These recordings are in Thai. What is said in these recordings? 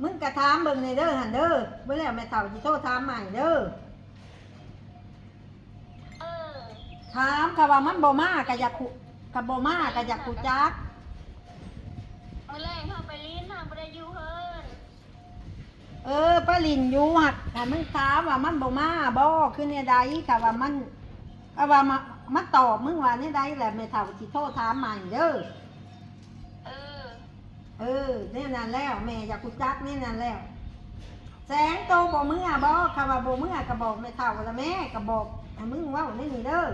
มึงกระถามเบิ่งในเด้อหันเด้อเมื่อแล้วแม่เฒ่าสิโทรถามใหม่เด้อเออถามก็ว่ามันบ่มาก็อยากคุก็บ่มาก็อยากคุจักมื้อแรกเฮาไปลิ้นเฮาบ่ได้อยู่เฮินเออป้าลินอยู่หักถ้ามึงถามว่ามันบ่มาบ่คือเนี่ยใดก็ว่ามันก็ว่ามามาตอบมึงว่าเนี่ยใดแหละแม่เฒ่าสิโทรถามใหม่เด้อเออ เออเนี่ยนั่นแล้ว แม่อยากคุจักเนี่ยนั่นแล้ว แสงโตบ่เมื่อบ่คำว่าบ่เมื่อก็บอกแม่เฒ่าแล้วแม่ก็บอกให้มึงเว้าในนี่เด้อ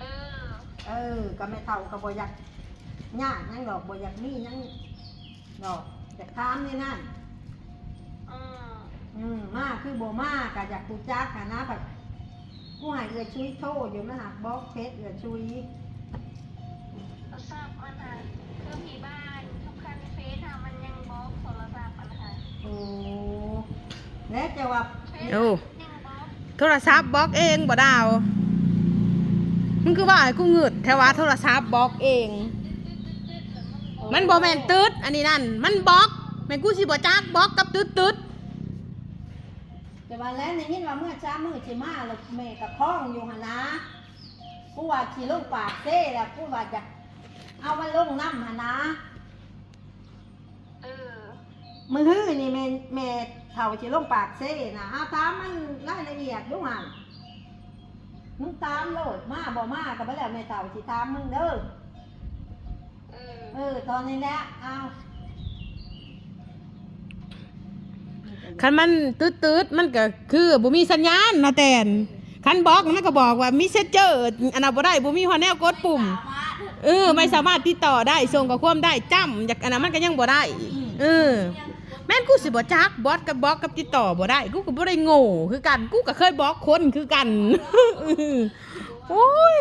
เออ เออก็แม่เฒ่าก็บ่อยากยากหยังดอกบ่อยากมีหยังดอกอยากถามนี่นั่นอืมอืมมาคือบ่มาก็อยากคุจักหั้นนะแบบกูให้เอื้อชุยโทรอยู่นะหักบอกเพชรเอื้อชุยโทรศัพท์มันน่ะคือพี่บ้าน โอ้แล้วจะว่าเฟซโอ้ยังบล็อกโทรศัพท์บล็อกเองบ่ดาวมึงคือว่าให้กูหงึดแท้ว่าโทรศัพท์บล็อกเอง มันบ่แม่นตืดอันนี้นั่น มันบล็อกแม่นกูสิบ่จักบล็อกกับตืดตืดแต่ว่าแล้วในยินว่าเมื่อช้ามือสิมาแล้วแม่กับพ้องอยู่หั่นนะกูว่าสิลงปากเซ่แล้วกูว่าจะเอามันลงน้ำหั่นนะเออ มือฮื้อนี่แม่แม่เฒ่าสิลงปากเซ่นะเอาถามมันรายละเอียดดูหั่นมึงตามโลดมาบ่มาก็บ่แล้วแม่เฒ่าสิถามมึงเด้อเออเออตอนนี้แหละเอาคันมันตืดตืดมันก็คือบ่มีสัญญาณนะแตนคันบล็อกมันก็บอกว่ามีเซจเจอร์อันนั้นบ่ได้บ่มีฮอแนวกดปุ่ม เออไม่สามารถติดต่อได้ส่งข้อความได้จ้ำจากอันนั้นมันก็ยังบ่ได้เออ แม่นกูสิบ่จักบอสกับบล็อกกับติดต่อบ่ได้ กูก็บ่ได้โง่คือกัน กูก็เคยบล็อกคนคือกันเออโอ้ย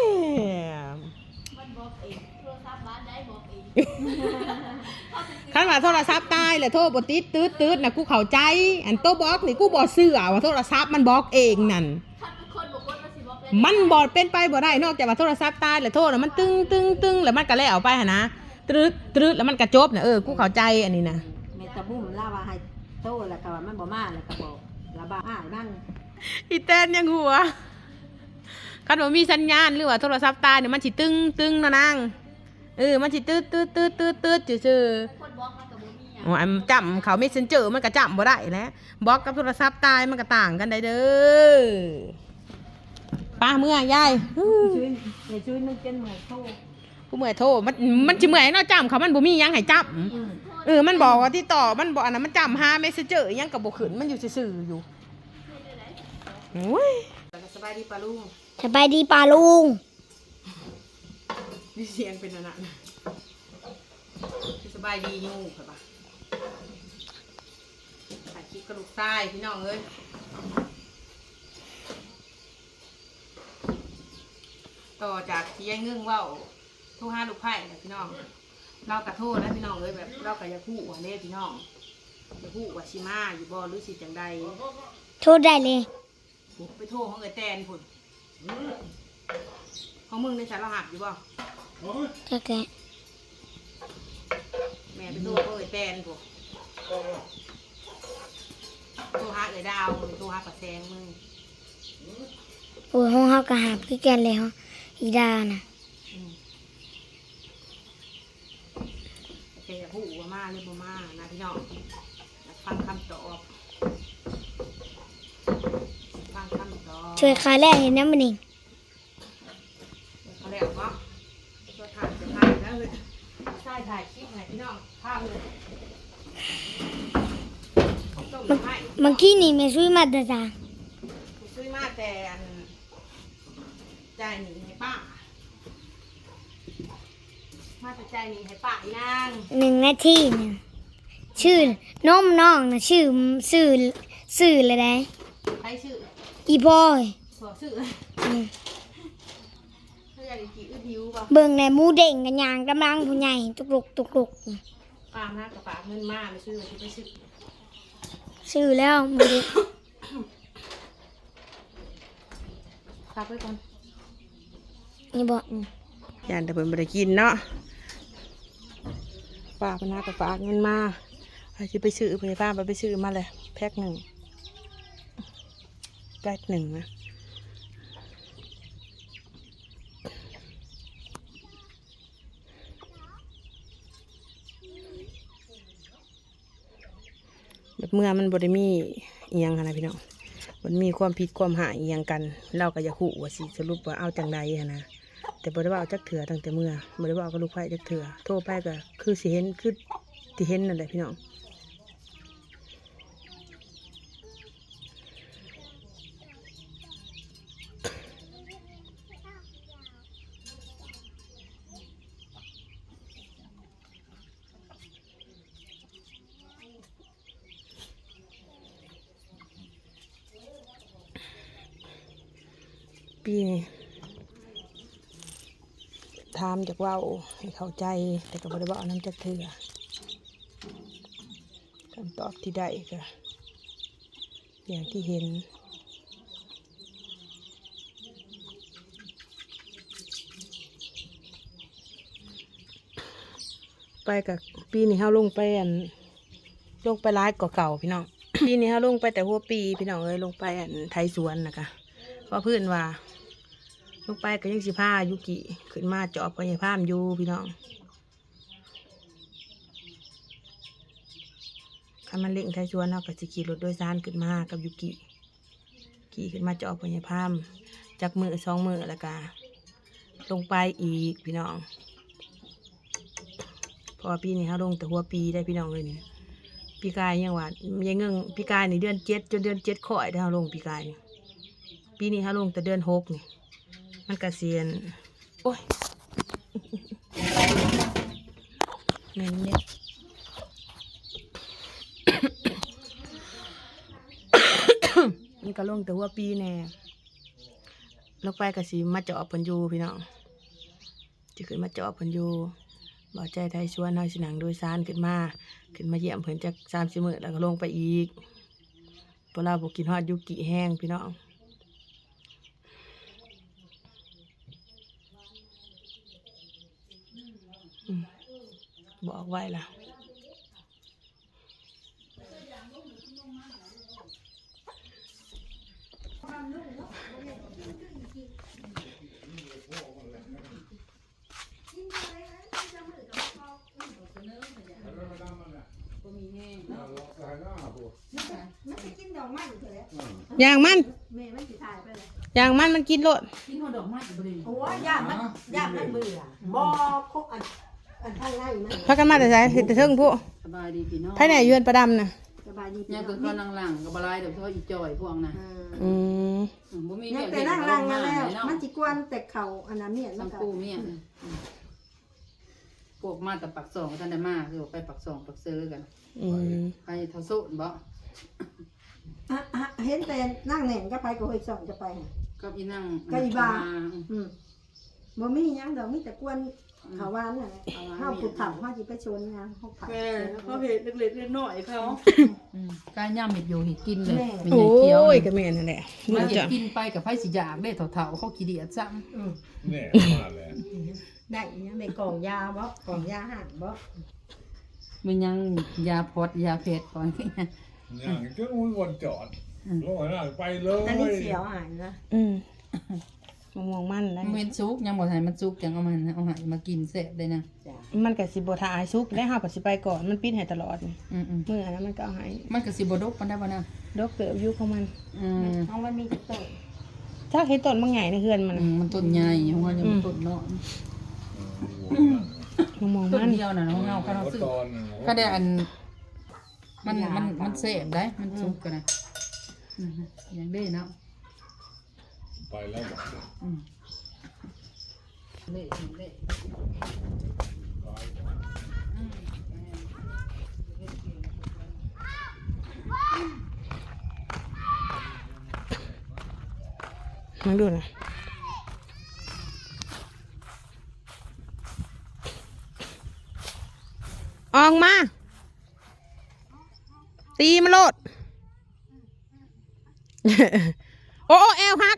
คันว่าโทรศัพท์ตายแล้วโทรบ่ติดตืดตืดนะกูเข้าใจ อันโตบล็อกนี่กูบ่เชื่อว่าโทรศัพท์มันบล็อกเองนั่นมันบอดเป็นไปบ่ได้นอกจากว่าโทรศัพท์ตายแล้วโทรแล้วมันตึงตึงตึงแล้วมันก็แล้วไปหนนะตรึดตรึดแล้วมันกระจบนะเออกูเข้าใจอันนี้นะ แม่ตะบุ้มล่าว่าให้โตแล้วก็ว่ามันบ่มาแล้วก็บอกระบาอ้ายมันอีแตนยังหัวคันว่ามีสัญญาณหรือว่าโทรศัพท์ตายเนี่ยมันสิตึงตึงนะนางเออมันสิตืดตืดตืดตืดตืดซื่อๆโอ้ยมันจำเขาไม่เซนเจอมันก็จำบ่ได้แหล้วบล็อกกับโทรศัพท์ตายมันก็ต่างกันได้เด้อป้าเมื่อยายช่วยเดี๋ยวช่วยนึกเป็นเหมือนโตกูเมื่อยโทรมันมันสิเมื่อยเนาะจำเขามันบ่มีหยังให้จำ อืม เออมันบอกว่าที่ต่อมันบอกอันนั้นมันจำหาเมสเซเจอร์ยังกับบกขืนมันอยู่ซื่อๆอยู่โอ้ยสบายดีปะลุงสบายดีป่าลุงมีเสียงเป็นอันนั้นสบายดีอยู่ค่ะปะถ่ายคลิปกระดูกใต้พี่น้องเอ้ยต่อจากที่ยายเงื่งเว่าโทรหาลูกไผ่นะพี่น้อง เรากระโทษนะพี่น้องเอ้ยแบบเรากระยาคู่ว่าเน่พี่น้องอยาคู่ว่าชิมาอยู่บ่หรือสิจังใดโทษได้เลยไปโทษของเอ้ยแตนพุ่นของมึงในสารหัสอยู่บ่ถ้าแกแม่ไปโทษของเอ้ยแตนพุ่นโทรหาเอ้ยดาวมึงโทรหาปะแซงมึงโอ้ยห้องเฮากระหาบคือกันเลยฮะอีดาน่ะ อืม แกอยากคู่ว่ามาหรือบ่มานะพี่น้องอยากฟังคำตอบฟังคำตอบช่วยคาแรกเห็นน้ำมันเองเขาแล้วก็ตัวถ่ายจะถ่ายแล้วเลยใช่ถ่ายคลิปไงพี่น้องภาพเลยต้มให้เมื่อกี้นี่แม่ช่วยมาแต่จางซื้อมาแต่อันจ่ายหนีให้ป้า มาแต่จ่ายหนีให้ป้าอีนางหนึ่งนาทีเนี่ยชื่อนมน้องนะชื่อชื่อชื่ออะไรได้ใครชื่ออีบอยตัวชื่ออืมเขาอยากกี่อื้อหิวป่ะเบิ่งในหมูเด้งกันยางกำลังผู้ใหญ่ตุกลุกตุกลุกป้าหน้ากระป๋าเงินมาไม่ซื้อที่ไปซื้อชื่อแล้วหมูเด้งฝากไว้ก่อนนี่บอกยานแต่เพิ่นบ่ได้กินเนาะ ป้าพนากระฝากเงินมาให้จะไปซื้อไปป้าไปไปซื้อมาเลยแพ็คหนึ่งแพ็คหนึ่งนะเมื่อมันบริมีเอียงนะพี่น้องมันมีความผิดความหายเอียงกัน เราก็จะขู่ว่าสิสรุปว่าเอาจังใดนะ แต่บริวาเอาจักเถื่อตั้งแต่เมื่อบริวาเอากระลูกไผ่จักเถื่อโทรไปก็คือสิเห็นคือที่เห็นนั่นแหละพี่น้องปีนี้ ถามจากว่าให้เข้าใจ แต่ก็บ่ได้บอกน้ำจากเถื่อคำตอบที่ได้ก็อย่างที่เห็นไปกับปีนี้เฮาลงไปอันลงไปร้ายกว่าเก่าพี่น้องปีนี้เฮาลงไปแต่หัวปีพี่น้องเอ้ยลงไปอันไทยสวนนะคะเพราะเพื่อนว่า งไปก็ยังสิพายุกิขึ้นมาจาะพยาพามอยู่พี่น้องคันมันเล่งไทยสวนเราก็สิขี่รถโดยสารขึ้นมากับยุกิขี่ขึ้นมาจาะพยาพามจากมือสองมือแล้วก็ลงไปอีกพี่น้อง พอปีนี้เขาลงแต่หัวปีได้พี่น้องเลยนี่ปีกายยังว่ายังเงิงปีกายในเดือนเจ็ดจนเดือนเจ็ดข่อยได้เขาลงปีกายปีนี้ฮะลงแต่เดือนหกนี่ มันกระเกษียณโอ้ยแม่นเนี่ยมันก็ลงแต่ว่าปีแน่ลงไปกระสิมาเจาะเพันยูพี่น้องจะขึ้นมาเจาะเพันยูบอกใจไทยชวนเฮาสิหนังโดยสารขึ้นมา ขึ้นมาเยี่ยมเพิ่นจากสามสิบมื้อแล้วก็ลงไปอีกพราะเราบอกกินฮอดยุกิแห้งพี่น้อง อืมบอก ไว้ละอย่างมันแม่มันสิถ่ายไปเลยอย่างมันมันกินโลดกินหัวดอกไม้กับบริโอ้ยย่ามันย่ามันเบื่อบ่คกอันอัน ข้างในมันพากันมาแต่ไสเห็ดแต่เทิงผู้สบายดีพี่น้องภายในเยือนประดำน่ะสบายดีเนี่ยคือก็นั่งหลังกับบลายเดี๋ยวเขาอีจอยพวกน่ะอืมอืมบ่มีเนี่ยเวียกแต่เฮ็ดนั่งลรังงมามาแล้วเนาะมันจิกวนแต่เข่าอันนั้นเนี่ยมันสังก็ปูเมียพวกมาแต่ปักสองท่านได้มาคือไปปักสองปักเซอกันอืมไปเท่าโซนบ่อะอะเห็นแต่นั่งแหน่งก็ไปก็เฮยส่องจะไปน่ะ ก็อีนั่งก็อีบ่ามอืม บ่มีหยังดอกมีแต่กวนเขาวานน่ะแหละเฮาผู้เฒ่าเฮาสิไปชนงานเฮาผักแม่เขาเห็ดเล็กๆน้อยๆเขากายย่ำเห็ดอยู่เห็ดกินเลยแม่เป็นโอ้ใหญ่เขียวยก็แม่นนั่นแหละมัมันนเห็จะดกินไปกับไผสิอยากได้เถ่าๆเขาขี้เดียดซ้ำอืมแน่มาแล้วได้อีหยังในกล่องยาบ่กล่องยาหันบ่มันยังยาพอดยาเพชรก่อนอย่างจนอุ้ยวนจอดลงหน้าไปเลยอันนี้เสียวหายนะอืม มะม่วงมันได้มันเป็นซุกยังบ่ทันมันซุกจังเอามันเอาใหายมากินเสร็จเลยนะจ้ะมันก็สิบ่ทาอายซุกได้เฮาก็สิไปก่อนมันปิดให้ตลอดนี่อืมมื้ออันนั้นมันก็เอาให้ๆมันก็สิบ่ดกปานใดบ่นะดอกเกิบอยู่ของมันอืมเพราะมันมีแต่ต้นถ้าเห็นต้นบางใหญ่ในเฮือนมันอืน่ะมมันต้นใหญ่ของเรายังบ่ต้นเนาะมะม่วงต้นมันเดียวน่ะของเราคันเราซื้อตอนก็ได้อัน มันมันมันเสพได้ มันซุกกันนะอืมอย่างได้เนาะ ไปแล้วบอกอืมเละเละมาดูนะออกมา ตีมาโลด โอ้โอ้แอวหัก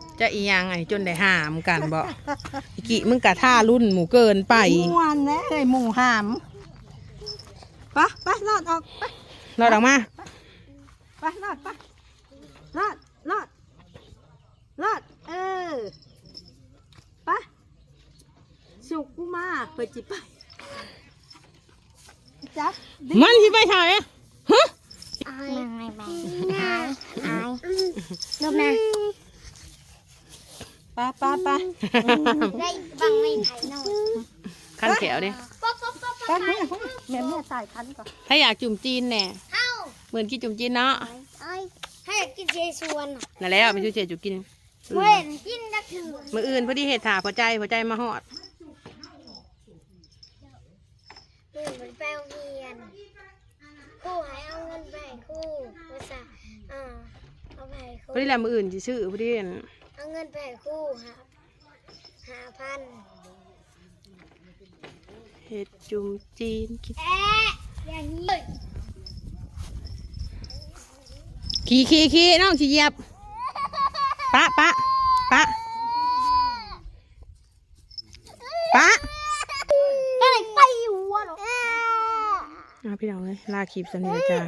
จะอีหยังไงจนได้หามกันบ่อีกิมึงกะท่ารุ่นหมูเกินไปม่วนแน่เอ้ยหมูหามไปะปะรอดออกไปรอดออกมาไปรอดไปรอดรอดรอดเออไปสุกกูมาเปิดจิไปจับมันที่ไปถ่ายอะฮะอายไม่ไปอายอายนมนะไปไปไปได้บังไม่ไผ่นมคันแขวดิป๊อปป๊อปป๊อปไปแม่แม่แม่ตายคันก่อนถ้าอยากจุ่มจีนแน่เอ้าเหมือนกินจุ่มจีนเนาะไอ้ให้กินเจสวนอะนั่นแหล้วไปช่วยเจจุกินเว้นกินดักถือมืออื่นพอดีเหตุถาพอใจพอใจมาหอดเงินมันไปโรงเรียนครูให้เอาเงินไปให้ครูภาษาอ่าเอาไปให้ครูพอดีแหละมืออื่นสิซื้อพอดีเห็น เอาเงินไปให้ครูครับห้าพันเห็ดจุ่มจีนกินแอะอย่างนี้ ขี่ขี่ขี่น้องขี่เหยียบปะปะปะปะอะไรไปหัวหรอเอาพี่น้องเลยลาคลิปสำเนียงจ้า